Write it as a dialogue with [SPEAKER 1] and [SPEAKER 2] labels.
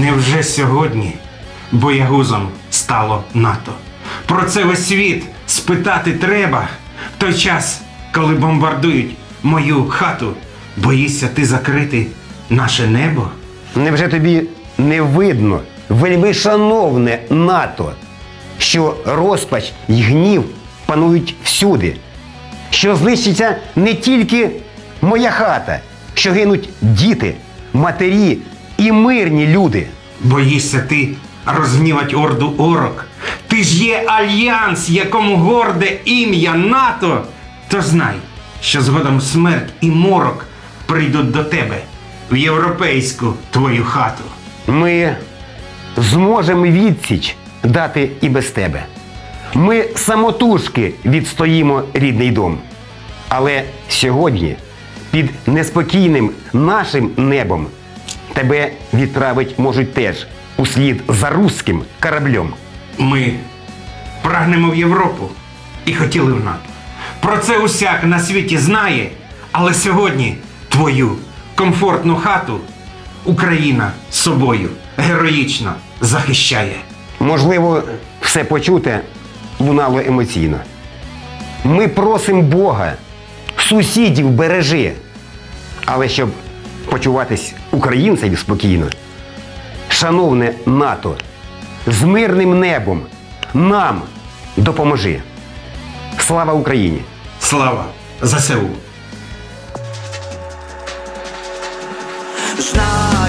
[SPEAKER 1] Невже сьогодні боягузом стало НАТО? Про це весь світ спитати треба. В той час, коли бомбардують мою хату, боїшся ти закрити наше небо?
[SPEAKER 2] Невже тобі не видно, вельми шановне НАТО, що розпач й гнів панують всюди, що знищиться не тільки моя хата, що гинуть діти, матері і мирні люди.
[SPEAKER 1] Боїшся ти розгнівать орду орок? Ти ж є альянс, якому горде ім'я НАТО. То знай, що згодом смерть і морок прийдуть до тебе в європейську твою хату.
[SPEAKER 2] Ми зможемо відсіч дати і без тебе. Ми самотужки відстоїмо рідний дом. Але сьогодні під неспокійним нашим небом тебе відправить можуть теж услід за руським кораблем.
[SPEAKER 1] Ми прагнемо в Європу і хотіли в НАТО. Про це усяк на світі знає, але сьогодні твою комфортну хату Україна собою героїчно захищає.
[SPEAKER 2] Можливо, все почуте лунало емоційно. Ми просимо Бога, сусідів бережи. Але щоб почуватись українцеві спокійно, шановне НАТО, з мирним небом нам допоможи. Слава Україні!
[SPEAKER 1] Слава ЗСУ!
[SPEAKER 3] Знав